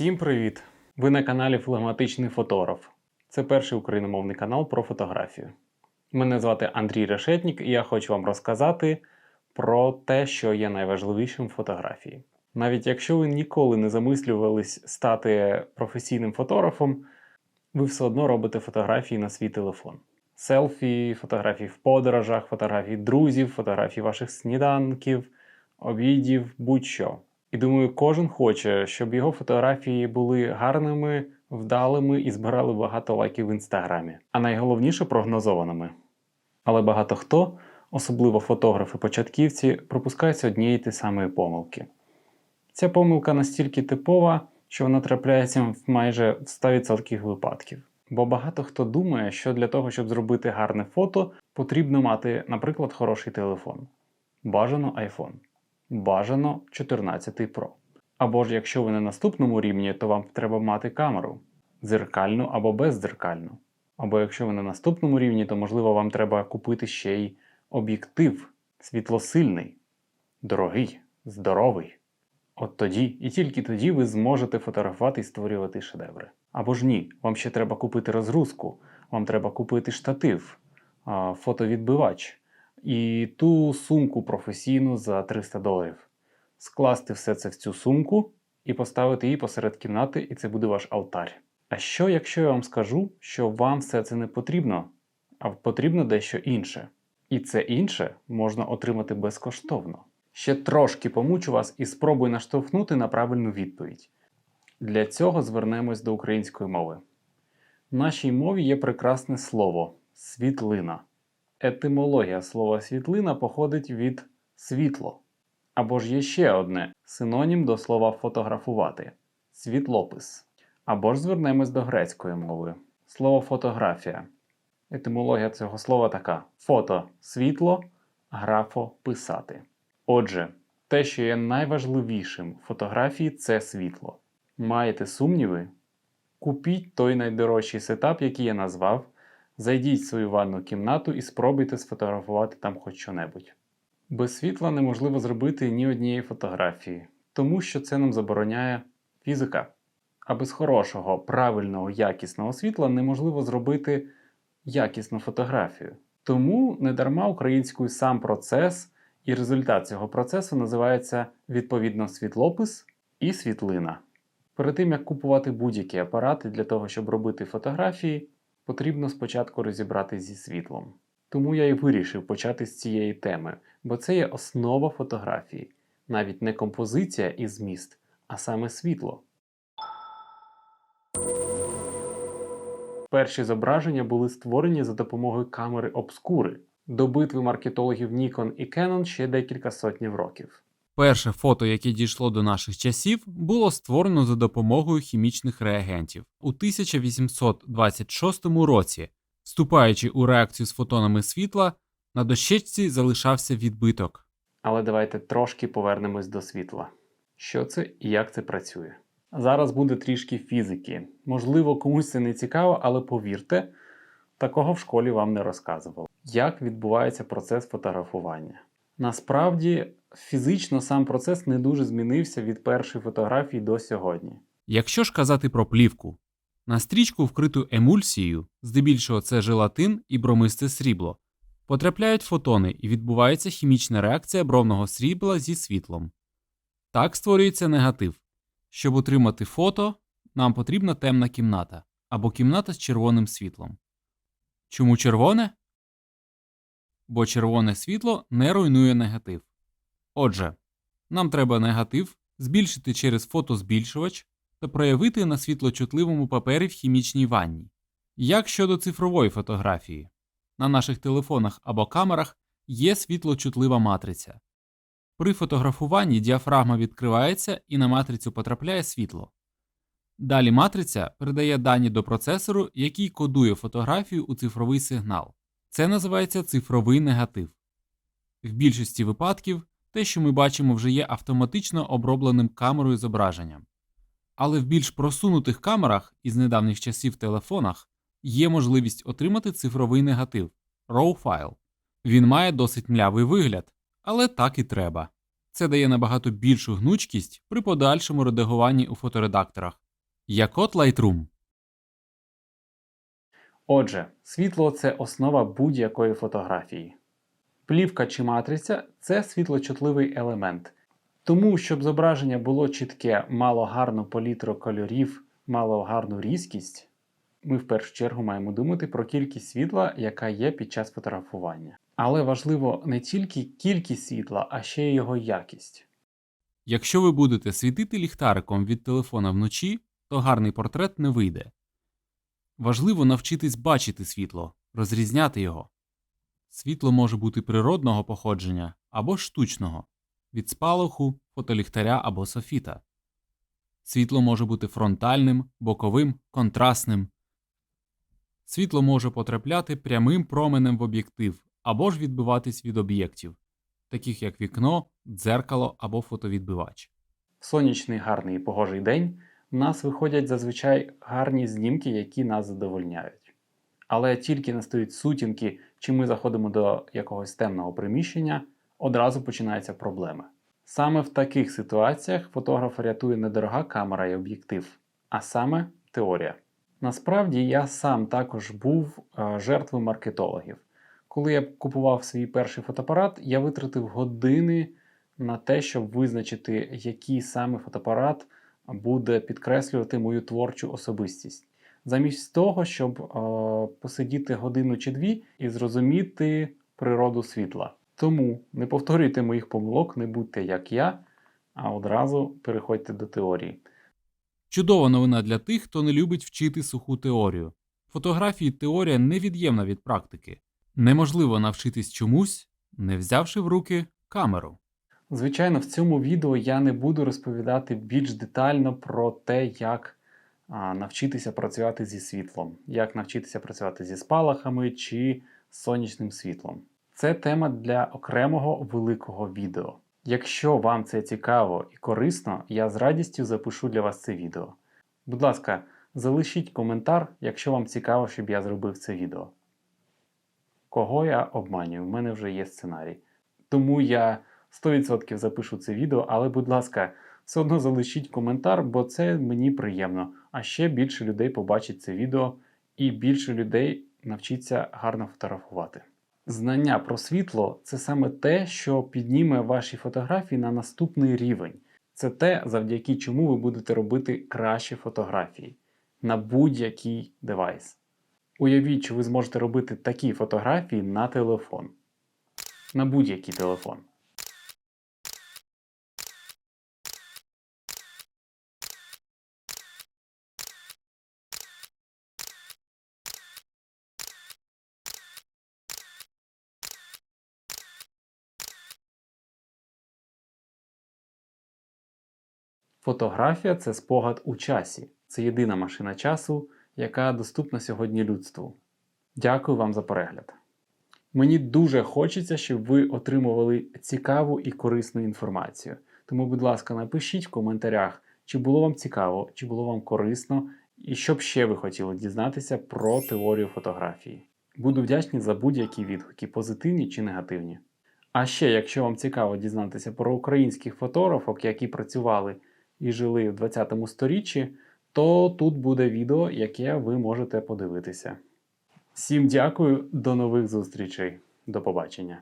Всім привіт! Ви на каналі Флегматичний фотограф. Це перший україномовний канал про фотографію. Мене звати Андрій Решетнік, і я хочу вам розказати про те, що є найважливішим в фотографії. Навіть якщо ви ніколи не замислювались стати професійним фотографом, ви все одно робите фотографії на свій телефон. Селфі, фотографії в подорожах, фотографії друзів, фотографії ваших сніданків, обідів, будь-що. І думаю, кожен хоче, щоб його фотографії були гарними, вдалими і збирали багато лайків в інстаграмі, а найголовніше прогнозованими. Але багато хто, особливо фотографи-початківці, пропускаються однієї ті самої помилки. Ця помилка настільки типова, що вона трапляється в майже 100% випадків. Бо багато хто думає, що для того, щоб зробити гарне фото, потрібно мати, наприклад, хороший телефон. Бажано iPhone. Бажано 14 Pro. Або ж якщо ви на наступному рівні, то вам треба мати камеру дзеркальну або бездзеркальну. Або якщо ви на наступному рівні, то можливо вам треба купити ще й об'єктив світлосильний, дорогий, здоровий. От тоді і тільки тоді ви зможете фотографувати і створювати шедеври. Або ж ні, вам ще треба купити розгрузку, вам треба купити штатив, фотовідбивач і ту сумку професійну за 300 доларів. Скласти все це в цю сумку і поставити її посеред кімнати, і це буде ваш алтарь. А що, якщо я вам скажу, що вам все це не потрібно, а потрібно дещо інше? І це інше можна отримати безкоштовно. Ще трошки помучу вас і спробую наштовхнути на правильну відповідь. Для цього звернемось до української мови. В нашій мові є прекрасне слово світлина. Етимологія слова світлина походить від світло. Або ж є ще одне синонім до слова фотографувати світлопис. Або ж звернемось до грецької мови. Слово фотографія. Етимологія цього слова така: фото світло, графо писати. Отже, те, що є найважливішим в фотографії, це світло. Маєте сумніви? Купіть той найдорожчий сетап, який я назвав. Зайдіть в свою ванну кімнату і спробуйте сфотографувати там хоч що-небудь. Без світла неможливо зробити ні однієї фотографії, тому що це нам забороняє фізика. А без хорошого, правильного, якісного світла неможливо зробити якісну фотографію. Тому недарма українською сам процес і результат цього процесу називається відповідно світлопис і світлина. Перед тим як купувати будь-які апарати для того, щоб робити фотографії, потрібно спочатку розібратися зі світлом. Тому я і вирішив почати з цієї теми, бо це є основа фотографії, навіть не композиція і зміст, а саме світло. Перші зображення були створені за допомогою камери обскури. До битви маркетологів Nikon і Canon ще декілька сотнів років. Перше фото, яке дійшло до наших часів, було створено за допомогою хімічних реагентів у 1826 році. Вступаючи у реакцію з фотонами світла, на дощечці залишався відбиток. Але давайте трошки повернемось до світла. Що це і як це працює? Зараз буде трішки фізики. Можливо, комусь це не цікаво, але повірте, такого в школі вам не розказували. Як відбувається процес фотографування? Насправді, фізично сам процес не дуже змінився від першої фотографії до сьогодні. Якщо ж казати про плівку, на стрічку, вкриту емульсією, здебільшого це желатин і бромисте срібло, потрапляють фотони і відбувається хімічна реакція бровного срібла зі світлом. Так створюється негатив. Щоб отримати фото, нам потрібна темна кімната або кімната з червоним світлом. Чому червоне? Бо червоне світло не руйнує негатив. Отже, нам треба негатив збільшити через фотозбільшувач та проявити на світлочутливому папері в хімічній ванні. Як щодо цифрової фотографії, на наших телефонах або камерах є світлочутлива матриця. При фотографуванні діафрагма відкривається і на матрицю потрапляє світло. Далі матриця передає дані до процесору, який кодує фотографію у цифровий сигнал. Це називається цифровий негатив. В більшості випадків те, що ми бачимо, вже є автоматично обробленим камерою зображенням. Але в більш просунутих камерах із недавніх часів телефонах є можливість отримати цифровий негатив RAW файл. Він має досить млявий вигляд, але так і треба. Це дає набагато більшу гнучкість при подальшому редагуванні у фоторедакторах, Якот Lightroom. Отже, світло це основа будь-якої фотографії. Плівка чи матриця це світлочутливий елемент. Тому, щоб зображення було чітке, мало гарну палітру кольорів, мало гарну різкість, ми в першу чергу маємо думати про кількість світла, яка є під час фотографування. Але важливо не тільки кількість світла, а ще й його якість. Якщо ви будете світити ліхтариком від телефона вночі, то гарний портрет не вийде. Важливо навчитись бачити світло, розрізняти його. Світло може бути природного походження або штучного від спалаху, фотоліхтаря або софіта. Світло може бути фронтальним, боковим, контрастним. Світло може потрапляти прямим променем в об'єктив або ж відбиватись від об'єктів, таких як вікно, дзеркало або фотовідбивач. В сонячний гарний і погожий день в нас виходять зазвичай гарні знімки, які нас задовольняють. Але тільки настають сутінки, чи ми заходимо до якогось темного приміщення, одразу починаються проблеми. Саме в таких ситуаціях фотографа рятує не дорога камера і об'єктив, а саме теорія. Насправді я сам також був е, жертвою маркетологів. Коли я купував свій перший фотоапарат, я витратив години на те, щоб визначити, який саме фотоапарат буде підкреслювати мою творчу особистість. Замість того, щоб е, посидіти годину чи дві і зрозуміти природу світла. Тому не повторюйте моїх помилок, не будьте як я, а одразу переходьте до теорії. Чудова новина для тих, хто не любить вчити суху теорію. Фотографії теорія невід'ємна від практики. Неможливо навчитись чомусь, не взявши в руки камеру. Звичайно, в цьому відео я не буду розповідати більш детально про те, як навчитися працювати зі світлом, як навчитися працювати зі спалахами чи сонячним світлом. Це тема для окремого великого відео. Якщо вам це цікаво і корисно, я з радістю запишу для вас це відео. Будь ласка, залишіть коментар, якщо вам цікаво, щоб я зробив це відео. Кого я обманюю? В мене вже є сценарій. Тому я 100% запишу це відео, але, будь ласка, все одно залишіть коментар, бо це мені приємно. А ще більше людей побачить це відео, і більше людей навчиться гарно фотографувати. Знання про світло це саме те, що підніме ваші фотографії на наступний рівень. Це те, завдяки чому ви будете робити кращі фотографії на будь-який девайс. Уявіть, що ви зможете робити такі фотографії на телефон. На будь-який телефон. Фотографія це спогад у часі. Це єдина машина часу, яка доступна сьогодні людству. Дякую вам за перегляд. Мені дуже хочеться, щоб ви отримували цікаву і корисну інформацію. Тому, будь ласка, напишіть в коментарях, чи було вам цікаво, чи було вам корисно, і що б ще ви хотіли дізнатися про теорію фотографії. Буду вдячний за будь-які відгуки, позитивні чи негативні. А ще, якщо вам цікаво дізнатися про українських фотографок, які працювали і жили в 20 сторіччі, то тут буде відео, яке ви можете подивитися. Всім дякую, до нових зустрічей. До побачення.